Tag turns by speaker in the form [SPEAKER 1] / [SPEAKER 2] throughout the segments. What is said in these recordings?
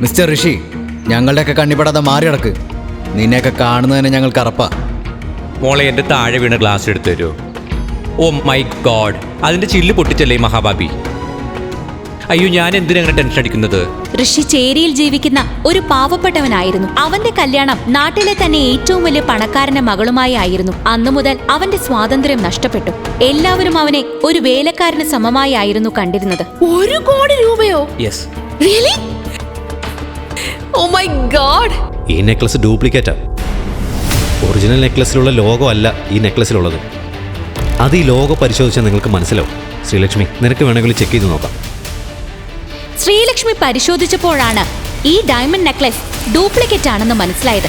[SPEAKER 1] Mister ഋഷി ഞങ്ങളുടെയൊക്കെ കണ്ണിപ്പെടാതെ മാറി കിടക്ക് നിന്നെയൊക്കെ കാണുന്നതിന് ഞങ്ങൾക്ക് അറപ്പാ.
[SPEAKER 2] മോളെ എന്റെ താഴെ വീണ ഗ്ലാസ് എടുത്തു തരുമോ ഓ മൈ ഗോഡ് അതിന്റെ ചില്ല് പൊട്ടിച്ചല്ലേ മഹാബാബി അയ്യോ ഞാൻ എന്തിനാ ടെൻഷൻ അടിക്കുന്നത്?
[SPEAKER 3] ഋഷി ചേരിയിൽ ജീവിക്കുന്ന ഒരു പാവപ്പെട്ടവനായിരുന്നു. അവന്റെ കല്യാണം നാട്ടിലെ തന്നെ ഏറ്റവും വലിയ പണക്കാരന്റെ മകളുമായി ആയിരുന്നു. അന്നു മുതൽ അവന്റെ സ്വാതന്ത്ര്യം നഷ്ടപ്പെട്ടു. എല്ലാവരും അവനെ ഒരു വേലക്കാരന് സമമായി ആയിരുന്നു കണ്ടിരുന്നത്.
[SPEAKER 4] ഒരു കോടി രൂപയോ?
[SPEAKER 2] Yes
[SPEAKER 4] really oh my God
[SPEAKER 5] ഈ നെക്ലസ് ഡ്യൂപ്ലിക്കേറ്റാ ഒറിജിനൽ നെക്ലസിലുള്ള ലോഗോ അല്ല ഈ നെക്ലസിലുള്ളത് അത് ഈ ലോഗോ പരിശോധിച്ചാൽ നിങ്ങൾക്ക് മനസ്സിലാവും. ശ്രീലക്ഷ്മി നിനക്ക് വേണമെങ്കിൽ ചെക്ക് ചെയ്ത് നോക്കാം.
[SPEAKER 3] ശ്രീലക്ഷ്മി പരിശോധിച്ചപ്പോഴാണ് ഈ ഡയമണ്ട് നെക്ലസ് ഡ്യൂപ്ലിക്കേറ്റ് ആണെന്ന് മനസ്സിലായത്.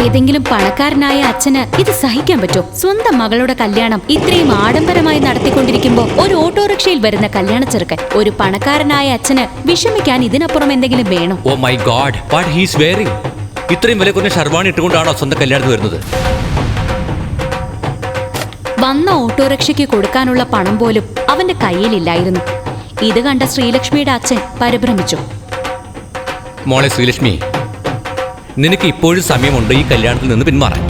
[SPEAKER 3] ഏതെങ്കിലും പണക്കാരനായ അച്ഛന് ഇത് സഹിക്കാൻ പറ്റോ സ്വന്തം മകളുടെ കല്യാണം ഇത്രയും ആഡംബരമായി നടത്തിക്കൊണ്ടിരിക്കുമ്പോൾ ഒരു ഓട്ടോറിക്ഷയിൽ വരുന്ന കല്യാണ ചെറുക്കൻ ഒരു പണക്കാരനായ അച്ഛന് വിഷമിക്കാൻ ഇതിനപ്പുറം എന്തെങ്കിലും വേണം?
[SPEAKER 2] ഓ my god what he's wearing ഇത്രയും വില കുറഞ്ഞ ഷർവാണി ഇട്ടുകൊണ്ടാണോ സ്വന്തം കല്യാണത്തിന് വരുന്നത്?
[SPEAKER 3] വന്ന ഓട്ടോറിക്ഷയ്ക്ക് കൊടുക്കാനുള്ള പണം പോലും അവന്റെ കയ്യിലില്ലായിരുന്നു ഇത് കണ്ട ശ്രീലക്ഷ്മിയുടെ അച്ഛൻ പരിഭ്രമിച്ചു.
[SPEAKER 2] മോളെ ശ്രീലക്ഷ്മി നിനക്ക് ഇപ്പോഴും സമയമുണ്ട് ഈ കല്യാണത്തിൽ നിന്ന് പിന്മാറാൻ.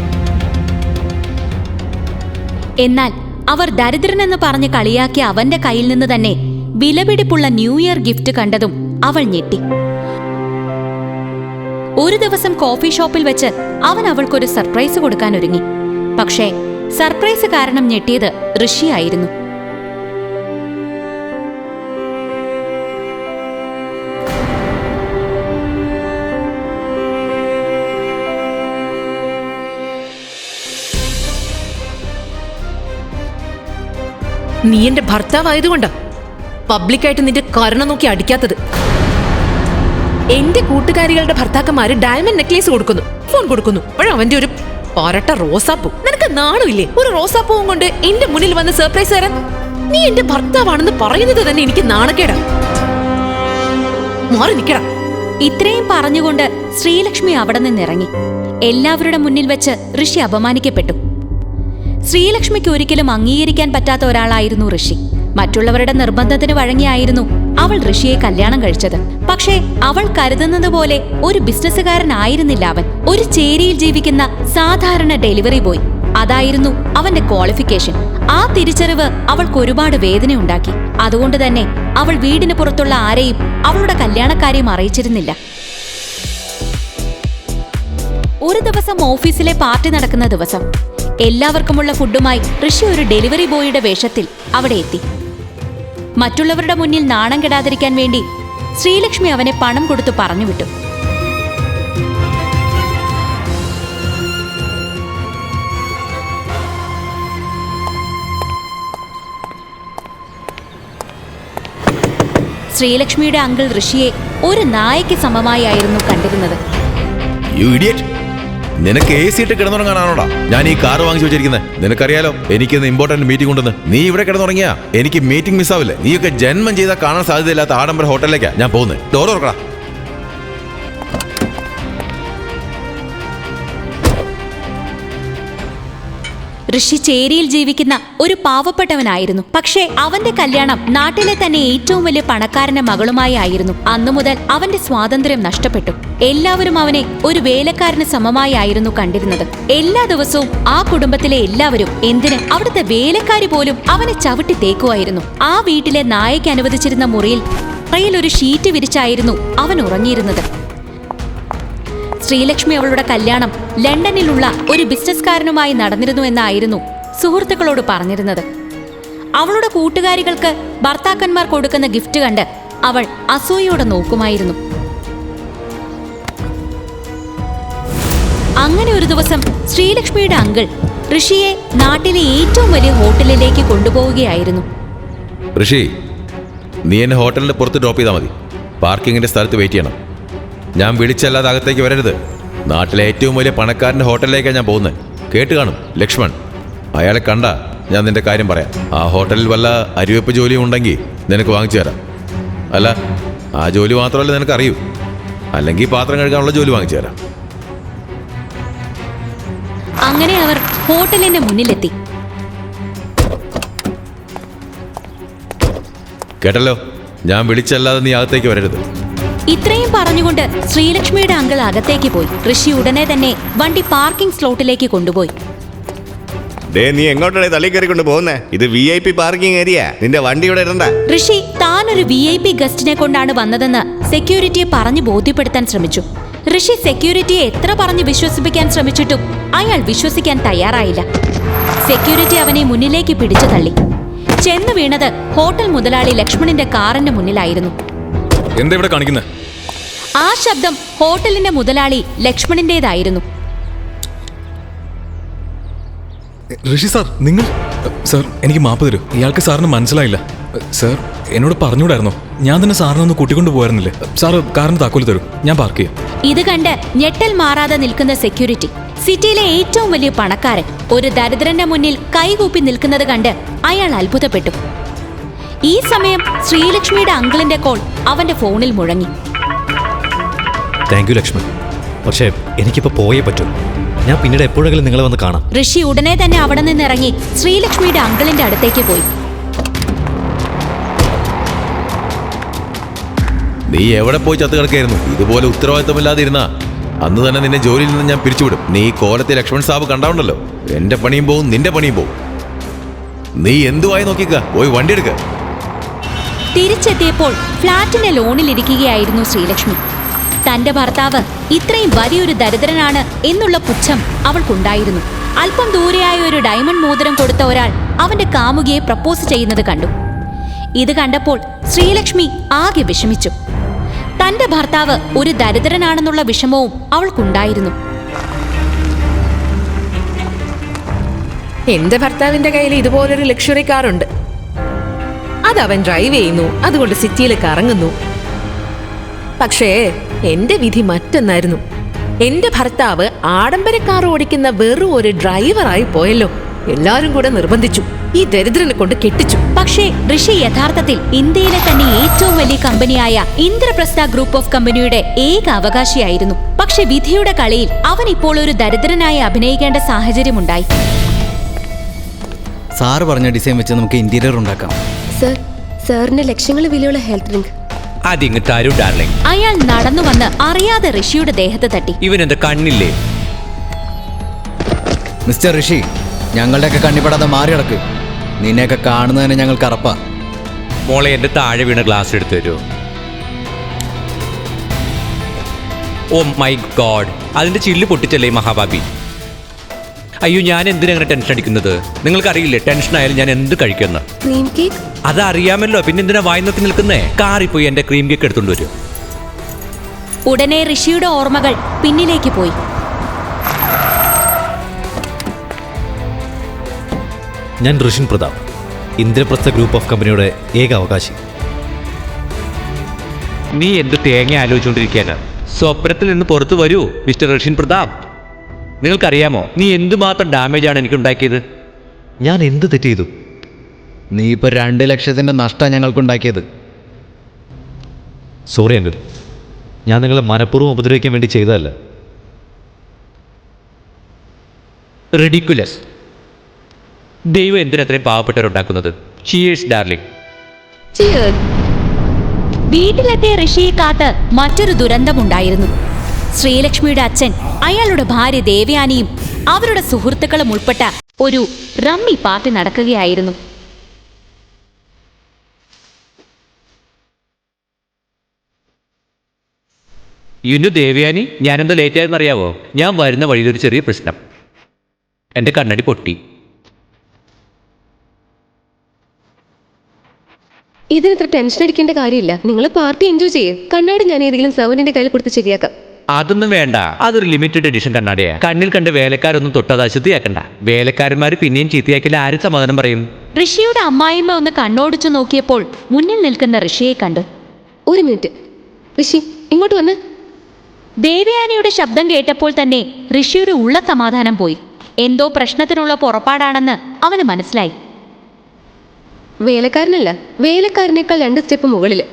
[SPEAKER 3] എന്നാൽ അവർ ദരിദ്രനെന്ന് പറഞ്ഞ് കളിയാക്കിയ അവന്റെ കയ്യിൽ നിന്ന് തന്നെ വിലപിടിപ്പുള്ള ന്യൂ ഇയർ ഗിഫ്റ്റ് കണ്ടതും അവൾ ഞെട്ടി. ഒരു ദിവസം കോഫി ഷോപ്പിൽ വെച്ച് അവൻ അവൾക്കൊരു സർപ്രൈസ് കൊടുക്കാൻ ഒരുങ്ങി. പക്ഷേ സർപ്രൈസ് കാരണം ഞെട്ടിയത് ഋഷിയായിരുന്നു.
[SPEAKER 4] നീ എന്റെ ഭർത്താവായതുകൊണ്ടാ പബ്ലിക്കായിട്ട് നിന്റെ കരുണ നോക്കി അടിക്കാത്തത്. എന്റെ കൂട്ടുകാരികളുടെ ഭർത്താക്കന്മാര് ഡയമണ്ട് നെക്ലേസ് കൊടുക്കുന്നു ഫോൺ കൊടുക്കുന്നു. അവന്റെ ഒരു പൊരട്ട റോസാപ്പൂ. നിനക്ക് നാണമില്ലേ? ഒരു റോസാപ്പൂവും കൊണ്ട് എന്റെ മുന്നിൽ വന്ന് സർപ്രൈസ് തരാൻ? നീ എന്റെ ഭർത്താവാണെന്ന് പറയുന്നത് തന്നെ എനിക്ക് നാണക്കേടാ. മാറി നിക്കടാ.
[SPEAKER 3] ഇത്രയും പറഞ്ഞുകൊണ്ട് ശ്രീലക്ഷ്മി അവിടെ നിന്നിറങ്ങി. എല്ലാവരുടെ മുന്നിൽ വെച്ച് ഋഷി അപമാനിക്കപ്പെട്ടു. ശ്രീലക്ഷ്മിക്ക് ഒരിക്കലും അംഗീകരിക്കാൻ പറ്റാത്ത ഒരാളായിരുന്നു ഋഷി. മറ്റുള്ളവരുടെ നിർബന്ധത്തിന് വഴങ്ങിയായിരുന്നു അവൾ ഋഷിയെ കല്യാണം കഴിച്ചത്. പക്ഷേ അവൾ കരുതുന്നത് പോലെ ഒരു ബിസിനസ്സുകാരനായിരുന്നില്ല അവൻ. ഒരു ചേരിയിൽ ജീവിക്കുന്ന സാധാരണ ഡെലിവറി ബോയ്. അതായിരുന്നു അവന്റെ ക്വാളിഫിക്കേഷൻ. ആ തിരിച്ചറിവ് അവൾക്ക് ഒരുപാട് വേദന ഉണ്ടാക്കി. അതുകൊണ്ട് തന്നെ അവൾ വീടിന് പുറത്തുള്ള ആരെയും അവളുടെ കല്യാണക്കാരെയും അറിയിച്ചിരുന്നില്ല. ഒരു ദിവസം ഓഫീസിലെ പാർട്ടി നടക്കുന്ന ദിവസം എല്ലാവർക്കുമുള്ള ഫുഡുമായി ഋഷി ഒരു ഡെലിവറി ബോയിയുടെ വേഷത്തിൽ അവിടെ എത്തി. മറ്റുള്ളവരുടെ മുന്നിൽ നാണം കെടാതിരിക്കാൻ വേണ്ടി ശ്രീലക്ഷ്മി അവനെ പണം കൊടുത്തു പറഞ്ഞുവിട്ടു. ശ്രീലക്ഷ്മിയുടെ അങ്കിൾ ഋഷിയെ ഒരു നായയ്ക്ക് സമമായായിരുന്നു കണ്ടിരുന്നത്.
[SPEAKER 6] നിനക്ക് എ സി ഇട്ട് കിടന്നുറങ്ങാനാണോടാ? ഞാൻ ഈ കാർ വാങ്ങിച്ചു വെച്ചിരിക്കുന്നത് നിനക്കറിയാലോ എനിക്ക് ഇന്ന് ഇമ്പോർട്ടന്റ് മീറ്റിംഗ് ഉണ്ടെന്ന്. നീ ഇവിടെ കിടന്നുറങ്ങിയാ. എനിക്ക് മീറ്റിംഗ് മിസ്സാവില്ലേ നീയൊക്കെ ജന്മം ചെയ്താൽ കാണാൻ സാധ്യതയില്ലാത്ത ആഡംബര ഹോട്ടലിലേക്കാ ഞാൻ പോകുന്നത് ഡോർ തുറക്കടാ.
[SPEAKER 3] ഋഷി ചേരിയിൽ ജീവിക്കുന്ന ഒരു പാവപ്പെട്ടവനായിരുന്നു. പക്ഷേ അവന്റെ കല്യാണം നാട്ടിലെ തന്നെ ഏറ്റവും വലിയ പണക്കാരന്റെ മകളുമായി ആയിരുന്നു. അന്നു മുതൽ അവന്റെ സ്വാതന്ത്ര്യം നഷ്ടപ്പെട്ടു. എല്ലാവരും അവനെ ഒരു വേലക്കാരന് സമമായി ആയിരുന്നു കണ്ടിരുന്നത്. എല്ലാ ദിവസവും ആ കുടുംബത്തിലെ എല്ലാവരും എന്തിന് അവിടുത്തെ വേലക്കാരി പോലും അവനെ ചവിട്ടി തേക്കുമായിരുന്നു. ആ വീട്ടിലെ നായയ്ക്ക് അനുവദിച്ചിരുന്ന മുറിയിൽ റയിൽ ഒരു ഷീറ്റ് വിരിച്ചായിരുന്നു അവൻ ഉറങ്ങിയിരുന്നത്. ശ്രീലക്ഷ്മി അവളുടെ കല്യാണം ലണ്ടനിലുള്ള ഒരു ബിസിനസ്സുകാരനുമായി നടന്നിരുന്നു എന്നായിരുന്നു സുഹൃത്തുക്കളോട് പറഞ്ഞിരുന്നത്. അവളുടെ കൂട്ടുകാരികൾക്ക് ഭർത്താക്കന്മാർ കൊടുക്കുന്ന ഗിഫ്റ്റ് കണ്ട് അവൾ അസൂയോടെ നോക്കുമായിരുന്നു. അങ്ങനെ ഒരു ദിവസം ശ്രീലക്ഷ്മിയുടെ അങ്കിൾ ഋഷിയെ നാട്ടിലെ ഏറ്റവും വലിയ ഹോട്ടലിലേക്ക് കൊണ്ടുപോവുകയായിരുന്നു.
[SPEAKER 6] ഋഷി നീ എന്നെ ഹോട്ടലിന്റെ പുറത്ത് ഡ്രോപ്പ് ചെയ്താൽ മതി. പാർക്കിങ്ങിന്റെ സ്ഥലത്ത് വെയിറ്റ് ചെയ്യണം. ഞാൻ വിളിച്ചല്ലാതെ അകത്തേക്ക് വരരുത്. നാട്ടിലെ ഏറ്റവും വലിയ പണക്കാരന്റെ ഹോട്ടലിലേക്കാണ് ഞാൻ പോകുന്നത്. കേട്ട് കാണും ലക്ഷ്മൺ. അയാളെ കണ്ട ഞാൻ നിന്റെ കാര്യം പറയാം. ആ ഹോട്ടലിൽ വല്ല അരിവെപ്പ് ജോലിയും ഉണ്ടെങ്കിൽ നിനക്ക് വാങ്ങിച്ചു തരാം. അല്ല ആ ജോലി മാത്രമല്ല നിനക്ക് അറിയൂ അല്ലെങ്കിൽ പാത്രം കഴുകാനുള്ള ജോലി വാങ്ങിച്ചു തരാം.
[SPEAKER 3] അങ്ങനെ അവർ ഹോട്ടലിന്റെ മുന്നിലെത്തി.
[SPEAKER 6] കേട്ടല്ലോ? ഞാൻ വിളിച്ചല്ലാതെ നീ അകത്തേക്ക് വരരുത്.
[SPEAKER 3] ഇത്രയും പറഞ്ഞുകൊണ്ട് ശ്രീലക്ഷ്മിയുടെ അങ്കിൾ അകത്തേക്ക് പോയി. ഋഷി ഉടനെ തന്നെ വണ്ടി പാർക്കിംഗ് സ്ലോട്ടിലേക്ക് കൊണ്ടുപോയി.
[SPEAKER 7] ഡേ നീ എങ്ങോട്ടാണ് തള്ളി കയറിക്കൊണ്ട് പോകുന്നേ? ഇത് V I P parking area നിന്റെ വണ്ടി ഇവിടെ ഇടണ്ട.
[SPEAKER 3] ഋഷി താൻ ഒരു വി ഐ പി ഗസ്റ്റിനെ കൊണ്ടാണ് വന്നതെന്ന് സെക്യൂരിറ്റിയെ പറഞ്ഞു ബോധ്യപ്പെടുത്താൻ ശ്രമിച്ചു. ഋഷി സെക്യൂരിറ്റിയെ എത്ര പറഞ്ഞ് വിശ്വസിപ്പിക്കാൻ ശ്രമിച്ചിട്ടും അയാൾ വിശ്വസിക്കാൻ തയ്യാറായില്ല. സെക്യൂരിറ്റി അവനെ മുന്നിലേക്ക് പിടിച്ചു തള്ളി. ചെന്ന് വീണത് ഹോട്ടൽ മുതലാളി ലക്ഷ്മണിന്റെ കാറിന്റെ മുന്നിലായിരുന്നു.
[SPEAKER 8] എന്താ ഇവിടെ കാണിക്കുന്നത്
[SPEAKER 3] ആ ശബ്ദം ഹോട്ടലിന്റെ മുതലാളി ലക്ഷ്മണിന്റേതായിരുന്നു.
[SPEAKER 8] ഋഷി സാർ നിങ്ങൾ സാർ എനിക്ക് മാപ്പ് തരൂ. ഇയാൾക്ക് സാറിന് മനസ്സിലായില്ല. സാർ എന്നോട് പറഞ്ഞുകൂടായിരുന്നോ? ഞാൻ തന്നെ സാറിനെ ഒന്ന് കൂട്ടിക്കൊണ്ട് പോയായിരുന്നില്ലേ സാറ് കാറിന് താക്കോൽ തരൂ. ഞാൻ പാർക്ക് ചെയ്യാം.
[SPEAKER 3] ഇത് കണ്ട് ഞെട്ടൽ മാറാതെ നിൽക്കുന്ന സെക്യൂരിറ്റി സിറ്റിയിലെ ഏറ്റവും വലിയ പണക്കാരൻ ഒരു ദരിദ്രന്റെ മുന്നിൽ കൈകൂപ്പി നിൽക്കുന്നത് കണ്ട് അയാൾ അത്ഭുതപ്പെട്ടു. ഈ സമയം ശ്രീലക്ഷ്മിയുടെ അങ്കിളിന്റെ കോൾ അവന്റെ ഫോണിൽ മുഴങ്ങി.
[SPEAKER 5] താങ്ക് യു ലക്ഷ്മൺ പക്ഷേ എനിക്കിപ്പോ പോയേ പറ്റൂ. ഞാൻ പിന്നീട് എപ്പോഴെങ്കിലും നിങ്ങളെ വന്ന് കാണാം.
[SPEAKER 3] ഋഷി ഉടനെ തന്നെ അവിടെ നിന്ന് ഇറങ്ങി ശ്രീലക്ഷ്മിയുടെ അങ്കിളിന്റെ അടുത്തേക്ക് പോയി.
[SPEAKER 6] നീ എവിടെ പോയി ചത്തു കിടക്കായിരുന്നു ഇതുപോലെ ഉത്തരവാദിത്തമില്ലാതെ ഇരുന്നാ അന്ന് തന്നെ നിന്നെ ജോലിയിൽ നിന്ന് ഞാൻ പിരിച്ചുവിടും. നീ ഈ കോലത്തെ ലക്ഷ്മൺ സാബ് കണ്ടാവുണ്ടല്ലോ. എന്റെ പണിയും പോവും നിന്റെ പണിയും പോവും. നീ എന്തുവായി നോക്കിക്ക പോയി വണ്ടി എടുക്ക.
[SPEAKER 3] തിരിച്ചെത്തിയപ്പോൾ ഫ്ളാറ്റിന്റെ ലോണിലിരിക്കുകയായിരുന്നു ശ്രീലക്ഷ്മി. തന്റെ ഭർത്താവ് ഇത്രയും വലിയൊരു ദരിദ്രനാണ് എന്നുള്ള പുച്ഛം അവൾക്കുണ്ടായിരുന്നു. അല്പം ദൂരെയായ ഒരു ഡയമണ്ട് മോതിരം കൊടുത്ത ഒരാൾ അവന്റെ കാമുകിയെ പ്രപ്പോസ് ചെയ്യുന്നത് കണ്ടു. ഇത് കണ്ടപ്പോൾ ശ്രീലക്ഷ്മി ആകെ വിഷമിച്ചു. തന്റെ ഭർത്താവ് ഒരു ദരിദ്രനാണെന്നുള്ള വിഷമവും അവൾക്കുണ്ടായിരുന്നു.
[SPEAKER 4] എന്റെ ഭർത്താവിന്റെ കയ്യിൽ ഇതുപോലൊരു ലക്ഷറി കാറുണ്ട് അത് അവൻ ഡ്രൈവ് ചെയ്യുന്നു. അതുകൊണ്ട് സിറ്റിയിലേക്ക് കറങ്ങുന്നു പക്ഷേ എന്റെ വിധി മറ്റൊന്നായിരുന്നു. എന്റെ ഭർത്താവ് ആഡംബര കാർ ഓടിക്കുന്ന വെറും ഒരു ഡ്രൈവറായി പോയല്ലോ. എല്ലാരും കൂടെ നിർബന്ധിച്ചു. ഈ ദരിദ്രനെ കൊണ്ട് കെട്ടിച്ചു.
[SPEAKER 3] പക്ഷേ ഋഷി യഥാർത്ഥത്തിൽ ഇന്ത്യയിലെ തന്നെ ഏറ്റവും വലിയ കമ്പനിയായ ഇന്ദ്രപ്രസ്ഥ ഗ്രൂപ്പ് ഓഫ് കമ്പനിയുടെ ഏക അവകാശിയായിരുന്നു. പക്ഷെ വിധിയുടെ കളിയിൽ അവൻ ഇപ്പോൾ ഒരു ദരിദ്രനായി അഭിനയിക്കേണ്ട സാഹചര്യമുണ്ടായി.
[SPEAKER 1] സാറ് പറഞ്ഞ ഡിസൈൻ വെച്ച് നമുക്ക് ഇന്റീരിയർ ഉണ്ടാക്കാം.
[SPEAKER 9] സർ സാറിന് ലക്ഷങ്ങൾ വിലയുള്ള ഹെൽത്ത് ഡ്രിങ്ക്.
[SPEAKER 2] അതിങ്ങ് തരൂ ഡാർലിംഗ്.
[SPEAKER 3] അയാൾ നടന്നു വന്ന് അറിയാതെ ഋഷിയുടെ ദേഹത്ത് തട്ടി.
[SPEAKER 2] ഇവൻ എന്റെ കണ്ണില്ലേ?
[SPEAKER 1] മിസ്റ്റർ ഋഷി ഞങ്ങളുടെയൊക്കെ കണ്ണിപ്പെടാതെ മാറി കിടക്ക് നിന്നെയൊക്കെ കാണുന്നതിന് ഞങ്ങൾക്ക് അറപ്പാ.
[SPEAKER 2] മോളെ എന്റെ താഴെ വീണ ഗ്ലാസ് എടുത്തു തരൂ. ഓ മൈ ഗോഡ് അതിന്റെ ചില്ല് പൊട്ടിച്ചല്ലേ ഈ മഹാബാബി അയ്യോ ഞാൻ എന്തിനാ ടെൻഷൻ അടിക്കുന്നത്? നിങ്ങൾക്ക് അറിയില്ലേ ടെൻഷൻ ആയാലും ഞാൻ എന്ത് കഴിക്കുന്ന
[SPEAKER 9] ക്രീം കേക്ക്
[SPEAKER 2] അതറിയാമല്ലോ പിന്നെ എന്തിനാ വായനത്തിൽ നിൽക്കുന്നേ? കാറി പോയി എന്റെ ക്രീം കേക്ക് എടുത്തോണ്ട് വരും.
[SPEAKER 3] ഉടനെ ഋഷിയുടെ ഓർമ്മകൾ പിന്നിലേക്ക് പോയി.
[SPEAKER 5] ഞാൻ ഋഷിൻ പ്രതാപ് ഇന്ദ്രപ്രസ്ഥ ഗ്രൂപ്പ് ഓഫ് കമ്പനിയുടെ ഏക അവകാശി.
[SPEAKER 2] നീ എന്ത് തേങ്ങ ആലോചിച്ചുകൊണ്ടിരിക്കുകയാണ് സ്വപ്നത്തിൽ നിന്ന് പുറത്തു വരൂ മിസ്റ്റർ ഋഷിൻ പ്രതാപ്. നിങ്ങൾക്കറിയാമോ നീ എന്തുമാത്രം ഡാമേജ് ആണ് എനിക്ക് ഉണ്ടാക്കിയത്
[SPEAKER 5] ഞാൻ എന്ത് തെറ്റ് ചെയ്തു?
[SPEAKER 1] നീ ഇപ്പൊ രണ്ട് ലക്ഷത്തിന്റെ നഷ്ടം ഞങ്ങൾക്കുണ്ടാക്കിയത്.
[SPEAKER 5] സോറി അങ്കിൾ ഞാൻ നിങ്ങളെ മനഃപൂർവം ഉപദ്രവിക്കാൻ വേണ്ടി ചെയ്തതല്ല.
[SPEAKER 2] റെഡിക്കുലസ് ദൈവം എന്തിനത്രയും പാവപ്പെട്ടവരുണ്ടാക്കുന്നത്? ചിയേഴ്സ് ഡാർലിംഗ്
[SPEAKER 3] വീട്ടിലെത്തിയ ഋഷിയെ കാത്ത് മറ്റൊരു ദുരന്തമുണ്ടായിരുന്നു. ശ്രീലക്ഷ്മിയുടെ അച്ഛൻ അയാളുടെ ഭാര്യ ദേവയാനിയും അവരുടെ സുഹൃത്തുക്കളും ഉൾപ്പെട്ട ഒരു റമ്മി പാർട്ടി നടക്കുകയായിരുന്നു.
[SPEAKER 2] ഇന്നു ദേവയാനി ഞാനെന്താ ലേറ്റ് ആയെന്ന് അറിയാവോ ഞാൻ വരുന്ന വഴിയിലൊരു ഒരു ചെറിയ പ്രശ്നം. എന്റെ കണ്ണടി പൊട്ടി.
[SPEAKER 9] ഇതിന് ഇത്ര ടെൻഷൻ അടിക്കേണ്ട കാര്യമില്ല. നിങ്ങൾ പാർട്ടി എൻജോയ് ചെയ്യേ. കണ്ണാടി ഞാൻ ഏതെങ്കിലും സൗനിന്റെ കയ്യിൽ കൊടുത്ത് ശരിയാക്കാം.
[SPEAKER 2] അതൊന്നും വേണ്ട. അതൊരു ലിമിറ്റഡ് എഡിഷൻ കണ്ണാടിയാ. കണ്ണിൽ കണ്ട് വേലക്കാരൊന്നും തൊട്ടത് അശുദ്ധിയാക്കണ്ട. വേലക്കാരന്മാർ പിന്നെയും ചീത്തയാക്കില്ല. ആരും സമാധാനം പറയും?
[SPEAKER 3] ഋഷിയുടെ അമ്മായിമ്മ ഒന്ന് കണ്ണോടിച്ചു നോക്കിയപ്പോൾ മുന്നിൽ നിൽക്കുന്ന ഋഷിയെ കണ്ടു.
[SPEAKER 9] ഒരു മിനിറ്റ് ഋഷി ഇങ്ങോട്ട് വന്ന്.
[SPEAKER 3] ദേവയാനിയുടെ ശബ്ദം കേട്ടപ്പോൾ തന്നെ ഋഷിയുടെ ഉള്ള സമാധാനം പോയി. എന്തോ പ്രശ്നത്തിനുള്ള പുറപ്പാടാണെന്ന് അവന് മനസ്സിലായി.
[SPEAKER 9] വേലക്കാരനല്ല വേലക്കാരനേക്കാൾ രണ്ട് സ്റ്റെപ്പ് മുകളിൽ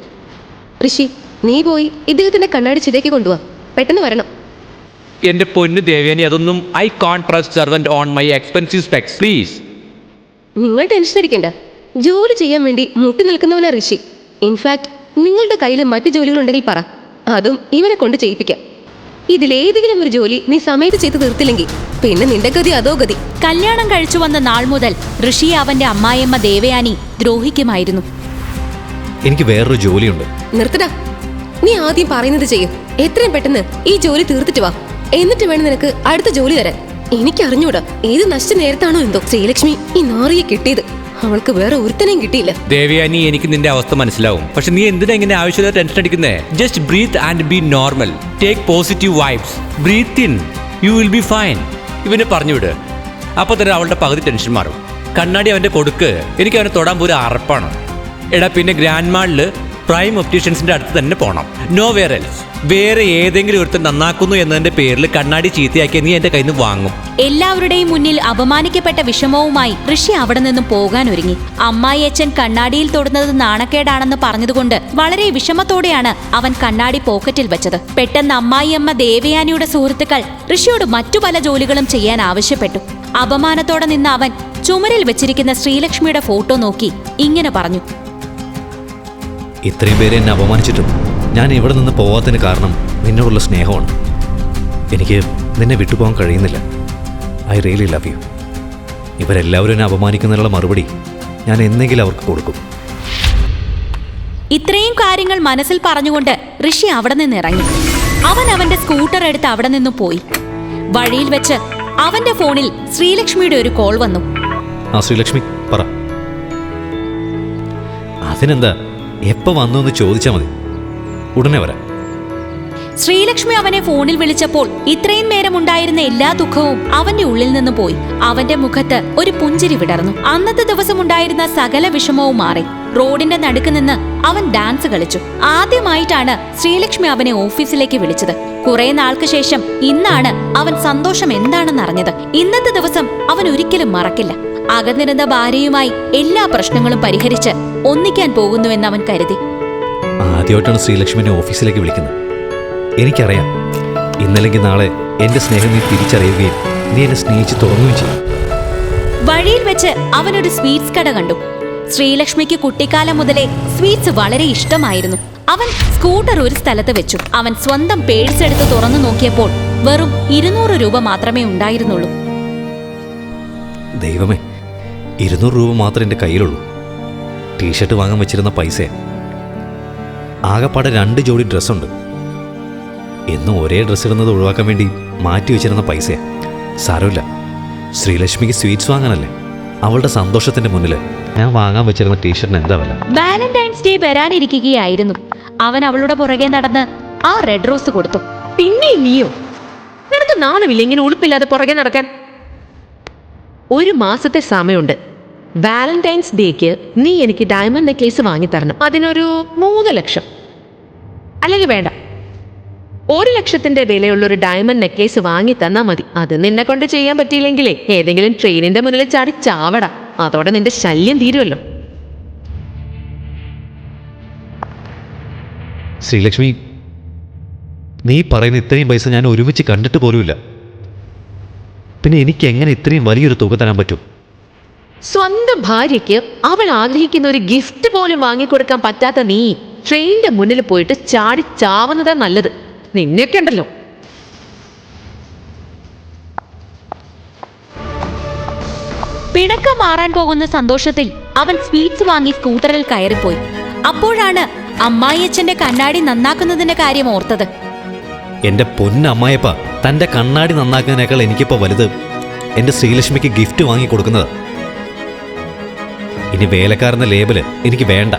[SPEAKER 9] ഋഷി നീ പോയി ഇദ്ദേഹത്തിന്റെ കണ്ണാടി ചിതയ്ക്ക് കൊണ്ടുപോവാ പെട്ടെന്ന് വരണം.
[SPEAKER 2] എന്റെ പൊന്നു ദേവയാനി അതൊന്നും I can't trust servant on my expensive specs please
[SPEAKER 9] നിങ്ങൾ ടെൻഷൻ അടിക്കണ്ട. ജോലി ചെയ്യാൻ വേണ്ടി മുട്ടി നിൽക്കുന്നവനാ ഋഷി. ഇൻഫാക്ട് നിങ്ങളുടെ കയ്യിൽ മറ്റു ജോലികളുണ്ടെങ്കിൽ പറ. അതും ഇവനെ കൊണ്ട് ചെയ്യിപ്പിക്കാം. ഇതിലേതെങ്കിലും ഒരു ജോലി നീ സമയത്ത് ചെയ്ത് തീർത്തില്ലെങ്കിൽ പിന്നെ നിന്റെ ഗതി അതോ ഗതി.
[SPEAKER 3] കല്യാണം കഴിച്ചു വന്ന നാൾ മുതൽ ഋഷിയെ അവന്റെ അമ്മായിയമ്മ ദേവയാനി ദ്രോഹിക്കുമായിരുന്നു.
[SPEAKER 5] എനിക്ക് വേറൊരു ജോലിയുണ്ട്.
[SPEAKER 9] നിർത്തടാ. നീ ആദ്യം പറയുന്നത് ചെയ്യും. എത്രയും പെട്ടെന്ന് ഈ ജോലി തീർത്തിട്ട് വാ. എന്നിട്ട് വേണം നിനക്ക് അടുത്ത ജോലി തരാൻ. എനിക്ക് അറിഞ്ഞൂടാ ഏത് നശിച്ച നേരത്താണോ എന്തോ. ശ്രീലക്ഷ്മി ഈ നാറിയെ കിട്ടിയത്. അവൾക്ക് വേറെ ഒരുത്തനെയും കിട്ടിയില്ല.
[SPEAKER 2] ദേവയാനി എനിക്ക് നിന്റെ അവസ്ഥ മനസ്സിലാവും. പക്ഷെ നീ എന്തിനാ ഇങ്ങനെ ആവശ്യമില്ലാതെ tension അടിക്കുന്നേ? Just breathe and be normal take positive vibes breathe in you will be fine ഇവനെ പറഞ്ഞു വിട്. അപ്പൊ തന്നെ അവളുടെ പകുതി ടെൻഷൻ മാറും. കണ്ണാടി അവന്റെ കൊടുക്ക്. എനിക്ക് അവനെ തൊടാൻ പോലും അറപ്പാണ്. എടാ പിന്നെ ഗ്രാൻഡ് മാളിൽ പ്രൈം ഒപ്റ്റീഷ്യൻസിന്റെ അടുത്ത് തന്നെ പോണം. നോ വേർ എൽസ് വേറെ ഏതെങ്കിലും ഒരുത്തൻ നന്നാക്കുന്നു എന്നതിന്റെ പേരിൽ കണ്ണാടി ചീത്തയാക്കിയ നീ എന്റെ കയ്യിൽ നിന്ന് വാങ്ങും.
[SPEAKER 3] എല്ലാവരുടെയും മുന്നിൽ അപമാനിക്കപ്പെട്ട വിഷമവുമായി ഋഷി അവിടെ നിന്നും പോകാൻ ഒരുങ്ങി അമ്മായി അച്ഛൻ കണ്ണാടിയിൽ തൊടുന്നത് നാണക്കേടാണെന്ന് പറഞ്ഞതുകൊണ്ട് വളരെ വിഷമത്തോടെയാണ് അവൻ കണ്ണാടി പോക്കറ്റിൽ വെച്ചത്. പെട്ടെന്ന് അമ്മായിയമ്മ ദേവയാനിയുടെ സുഹൃത്തുക്കൾ ഋഷിയോട് മറ്റു പല ജോലികളും ചെയ്യാൻ ആവശ്യപ്പെട്ടു. അപമാനത്തോടെ നിന്ന അവൻ ചുമരിൽ വെച്ചിരിക്കുന്ന ശ്രീലക്ഷ്മിയുടെ ഫോട്ടോ നോക്കി ഇങ്ങനെ പറഞ്ഞു.
[SPEAKER 5] ഇത്രയും പേരെ എന്നെ അപമാനിച്ചിട്ടും ഞാൻ ഇവിടെ നിന്ന് പോവാത്തതിന് കാരണം നിന്നോടുള്ള സ്നേഹമാണ്. എനിക്ക് നിന്നെ വിട്ടുപോകാൻ കഴിയുന്നില്ല. ഐ റിയലി ലവ് യു ഇവരെല്ലാവരും എന്നെ അപമാനിക്കുന്നതിനുള്ള മറുപടി ഞാൻ എന്തെങ്കിലും അവർക്ക് കൊടുക്കും.
[SPEAKER 3] ഇത്രയും കാര്യങ്ങൾ മനസ്സിൽ പറഞ്ഞുകൊണ്ട് ഋഷി അവിടെ നിന്ന് ഇറങ്ങി. അവൻ അവന്റെ സ്കൂട്ടർ എടുത്ത് അവിടെ നിന്നും പോയി. വഴിയിൽ വെച്ച് അവന്റെ ഫോണിൽ ശ്രീലക്ഷ്മിയുടെ ഒരു കോൾ വന്നു.
[SPEAKER 5] ആ ശ്രീലക്ഷ്മി പറ. അതിനെന്താ? എപ്പോൾ വന്നു എന്ന് ചോദിച്ചാൽ മതി. ഉടനെ വരാം.
[SPEAKER 3] ശ്രീലക്ഷ്മി അവനെ ഫോണിൽ വിളിച്ചപ്പോൾ ഇത്രയും നേരം ഉണ്ടായിരുന്ന എല്ലാ ദുഃഖവും അവന്റെ ഉള്ളിൽ നിന്ന് പോയി. അവന്റെ മുഖത്ത് ഒരു പുഞ്ചിരി വിടർന്നു. അന്നത്തെ ദിവസം ഉണ്ടായിരുന്ന സകല വിഷമവും മാറി. റോഡിന്റെ നടുക്ക് നിന്ന് അവൻ ഡാൻസ് കളിച്ചു. ആദ്യമായിട്ടാണ് ശ്രീലക്ഷ്മി അവനെ ഓഫീസിലേക്ക് വിളിച്ചത്. കുറെ നാൾക്ക് ശേഷം ഇന്നാണ് അവൻ സന്തോഷം എന്താണെന്ന് അറിഞ്ഞത്. ഇന്നത്തെ ദിവസം അവൻ ഒരിക്കലും മറക്കില്ല. അകന്നിരുന്ന ഭാര്യയുമായി എല്ലാ പ്രശ്നങ്ങളും പരിഹരിച്ച് ഒന്നിക്കാൻ പോകുന്നുവെന്ന് അവൻ കരുതി.
[SPEAKER 5] ആദ്യമായിട്ടാണ് ശ്രീലക്ഷ്മിനെ ഓഫീസിലേക്ക് വിളിക്കുന്നത്. എനിക്കറിയാം. ഇന്നല്ലെങ്കിൽ നാളെ എന്റെ സ്നേഹം നീ തിരിച്ചറിയുകയും നീ എന്നെ സ്നേഹിച്ച് തോന്നുകയും ചെയ്യും.
[SPEAKER 3] വഴിയിൽ വെച്ച് അവനൊരു സ്വീറ്റ്സ് കട കണ്ടു. ശ്രീലക്ഷ്മിക്ക് കുട്ടിക്കാലം മുതലേ സ്വീറ്റ്സ് വളരെ ഇഷ്ടമായിരുന്നു. അവൻ സ്കൂട്ടർ ഒരു സ്ഥലത്ത് വെച്ചു. അവൻ സ്വന്തം പേഴ്സ് എടുത്ത് തുറന്നു നോക്കിയപ്പോൾ വെറും ഇരുന്നൂറ് രൂപ മാത്രമേ ഉണ്ടായിരുന്നുള്ളൂ.
[SPEAKER 5] ദൈവമേ ഇരുന്നൂറ് രൂപ മാത്രമേ എന്റെ കയ്യിലുള്ളൂ. ടീഷർട്ട് വാങ്ങാൻ വെച്ചിരുന്ന പൈസ. ആകെപ്പാടെ രണ്ട് ജോഡി ഡ്രസ്സുണ്ട്. എന്നും ഒരേ ഡ്രസ്സ് ഇടുന്നത് ഒഴിവാക്കാൻ വേണ്ടി മാറ്റി വെച്ചിരുന്ന പൈസ. സാരമില്ല. ശ്രീലക്ഷ്മിക്ക് സ്വീറ്റ്സ് വാങ്ങാനല്ലേ? അവളുടെ സന്തോഷത്തിന്റെ മുന്നിൽ ഞാൻ വാങ്ങാൻ വെച്ചിരുന്ന ടീഷർട്ടിന് എന്താ വില?
[SPEAKER 3] വാലന്റൈൻസ് ഡേ വരാനിരിക്കുകയായിരുന്നു. അവൻ അവളുടെ പുറകെ നടന്ന് ആ റെഡ് റോസ് കൊടുത്തു.
[SPEAKER 4] പിന്നെ നീയോ നിനക്ക് നാണമില്ല ഇങ്ങനെ ഉളുപ്പില്ലാതെ പുറകെ നടക്കാൻ? ഒരു മാസത്തെ സമയമുണ്ട്. വാലന്റൈൻസ് ഡേക്ക് നീ എനിക്ക് ഡയമണ്ട് നെക്ലേസ് വാങ്ങിത്തരണം അതിനൊരു മൂന്ന് ലക്ഷം. അല്ലെങ്കിൽ വേണ്ട. ഒരു ലക്ഷത്തിന്റെ വിലയുള്ള ഒരു ഡയമണ്ട് നെക്ലേസ് വാങ്ങി തന്നാൽ മതി. അത് നിന്നെ കൊണ്ട് ചെയ്യാൻ പറ്റിയില്ലെങ്കിലേ ഏതെങ്കിലും ട്രെയിനിന്റെ മുന്നിൽ ചാടി ചാവട. അതോടെ നിന്റെ ശല്യം തീരുമല്ലോ
[SPEAKER 5] ശ്രീലക്ഷ്മി നീ പറയുന്ന ഇത്രയും പൈസ ഞാൻ ഒരുമിച്ച് കണ്ടിട്ട് പോലുമില്ല. പിന്നെ എനിക്ക് എങ്ങനെ ഇത്രയും വലിയൊരു തുക തരാൻ പറ്റും?
[SPEAKER 4] സ്വന്തം ഭാര്യയ്ക്ക് അവൾ ആഗ്രഹിക്കുന്ന ഒരു ഗിഫ്റ്റ് പോലും വാങ്ങിക്കൊടുക്കാൻ പറ്റാത്ത നീ ട്രെയിനിന്റെ മുന്നിൽ പോയിട്ട് ചാടി ചാവുന്നതാ നല്ലത്. നിന്നെയൊക്കെ ഉണ്ടല്ലോ.
[SPEAKER 3] പിണക്കം മാറാൻ പോകുന്ന സന്തോഷത്തിൽ അവൻ സ്വീറ്റ്സ് വാങ്ങി സ്കൂട്ടറിൽ കയറിപ്പോയി. അപ്പോഴാണ് അമ്മായിയച്ഛന്റെ കണ്ണാടി നന്നാക്കുന്നതിന്റെ കാര്യം ഓർത്തത്.
[SPEAKER 5] എന്റെ പൊന്നമ്മായപ്പ തന്റെ കണ്ണാടി നന്നാക്കുന്നതിനേക്കാൾ എനിക്കിപ്പോ വലുത്. എന്റെ ശ്രീലക്ഷ്മിക്ക് ഗിഫ്റ്റ് വാങ്ങി കൊടുക്കുന്നത് ഇനി വേലക്കാരെന്ന ലേബൽ എനിക്ക് വേണ്ട.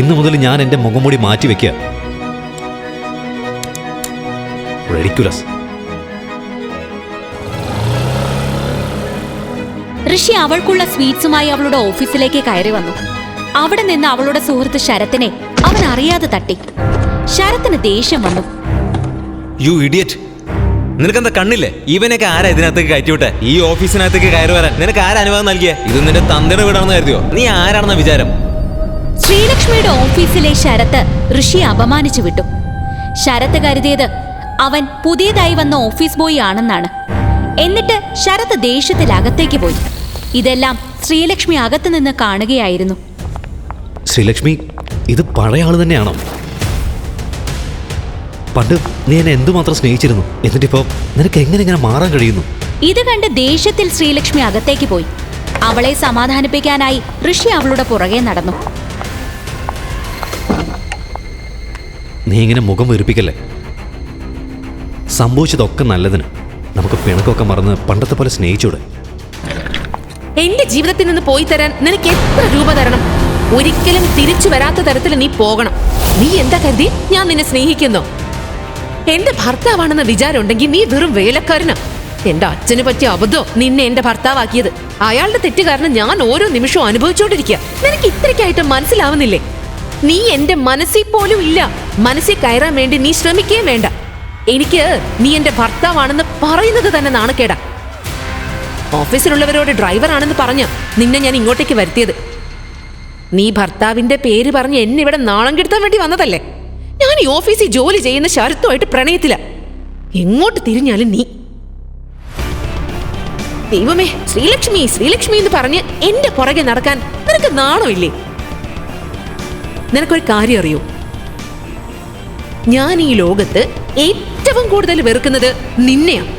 [SPEAKER 5] ഇന്നു മുതൽ ഞാൻ എന്റെ മുഖംമൂടി മാറ്റി വെക്കുക റെഡിക്കുലസ്
[SPEAKER 3] ഋഷി അവൾക്കുള്ള സ്വീറ്റ്സുമായി അവളുടെ ഓഫീസിലേക്ക് കയറി വന്നു. അവിടെ നിന്ന് അവളുടെ സുഹൃത്ത് ശരത്തിനെ അവൻ അറിയാതെ തട്ടി. ശരത്തിന് ദേഷ്യം വന്നു.
[SPEAKER 6] യു ഇഡിയറ്റ് നിനക്കെന്താ കണ്ണില്ലേ? ഇവനൊക്കെ ആരാ ഇതിനകത്തേക്ക് കയറ്റിവിട്ടെ ഈ ഓഫീസിനകത്തേക്ക് കയറി വരാൻ. നിനക്ക് ആരാ അനുവാദം നൽകിയ? ഇത് നിന്റെ തന്തയുടെ വീടാണെന്ന് കരുതിയോ? നീ ആരാണെന്ന വിചാരം?
[SPEAKER 3] ശ്രീലക്ഷ്മിയുടെ ഓഫീസിലെ ശരത്ത് ഋഷി അപമാനിച്ചു വിട്ടു. ശരത്ത് കരുതിയത് അവൻ പുതിയതായി വന്ന ഓഫീസ് ബോയ് ആണെന്നാണ്. എന്നിട്ട് ശരത്ത് ദേഷ്യത്തിൽ അകത്തേക്ക് പോയി. ഇതെല്ലാം ശ്രീലക്ഷ്മി അകത്തുനിന്ന് കാണുകയായിരുന്നു.
[SPEAKER 5] ശ്രീലക്ഷ്മി ഇത് പഴയ ആൾ തന്നെയാണോ? പണ്ട് നീ എന്നെ എന്തുമാത്രം സ്നേഹിച്ചിരുന്നു? എന്നിട്ടിപ്പോ നിനക്ക് എങ്ങനെ ഇങ്ങനെ മാറാൻ കഴിയുന്നു?
[SPEAKER 3] ഇത് കണ്ട് ദേഷ്യത്തിൽ ശ്രീലക്ഷ്മി അകത്തേക്ക് പോയി. അവളെ സമാധാനിപ്പിക്കാനായി ഋഷി അവളുടെ പുറകെ നടന്നു.
[SPEAKER 5] നീ ഇങ്ങനെ മുഖം വീർപ്പിക്കല്ലേ? സംഭവിച്ചതൊക്കെ നല്ലതിന്. നമുക്ക് പിണക്കൊക്കെ മറന്ന് പണ്ടത്തെ പോലെ സ്നേഹിച്ചൂടെ?
[SPEAKER 4] എന്റെ ജീവിതത്തിൽ നിന്ന് പോയി തരാൻ നിനക്ക് എത്ര രൂപ തരണം? ഒരിക്കലും തിരിച്ചു വരാത്ത തരത്തിൽ നീ പോകണം. നീ എന്താ കരുതി? ഞാൻ നിന്നെ സ്നേഹിക്കുന്നോ. എന്റെ ഭർത്താവാണെന്ന വിചാരം ഉണ്ടെങ്കിൽ നീ വെറും വേലക്കാരനാ. എന്റെ അച്ഛന് പറ്റിയ അബദ്ധം നിന്നെ എന്റെ ഭർത്താവാക്കിയത്. അയാളുടെ തെറ്റ് കാരണം ഞാൻ ഓരോ നിമിഷവും അനുഭവിച്ചുകൊണ്ടിരിക്കുക നിനക്ക് ഇത്രയ്ക്കായിട്ട് മനസ്സിലാവുന്നില്ലേ? നീ എന്റെ മനസ്സിൽ പോലും ഇല്ല. മനസ്സിൽ കയറാൻ വേണ്ടി നീ ശ്രമിക്കുകയും വേണ്ട. എനിക്ക് നീ എന്റെ ഭർത്താവാണെന്ന് പറയുന്നത് തന്നെ നാണക്കേടാ. ഓഫീസിലുള്ളവരോട് ഡ്രൈവറാണെന്ന് പറഞ്ഞ് നിന്നെ ഞാൻ ഇങ്ങോട്ടേക്ക് വരുത്തിയത്. നീ ഭർത്താവിന്റെ പേര് പറഞ്ഞ് എന്നെ ഇവിടെ നാണം കെടുത്താൻ വേണ്ടി വന്നതല്ലേ? ഞാൻ ഈ ഓഫീസിൽ ജോലി ചെയ്യുന്ന ശരത്തുമായിട്ട് പ്രണയത്തില. എങ്ങോട്ട് തിരിഞ്ഞാലും നീ. ദൈവമേ ശ്രീലക്ഷ്മി ശ്രീലക്ഷ്മി എന്ന് പറഞ്ഞ് എന്റെ പുറകെ നടക്കാൻ നിനക്ക് നാണമില്ലേ നിനക്കൊരു കാര്യം അറിയൂ? ഞാൻ ഈ ലോകത്ത് ഏറ്റവും കൂടുതൽ വെറുക്കുന്നത് നിന്നെയാണ്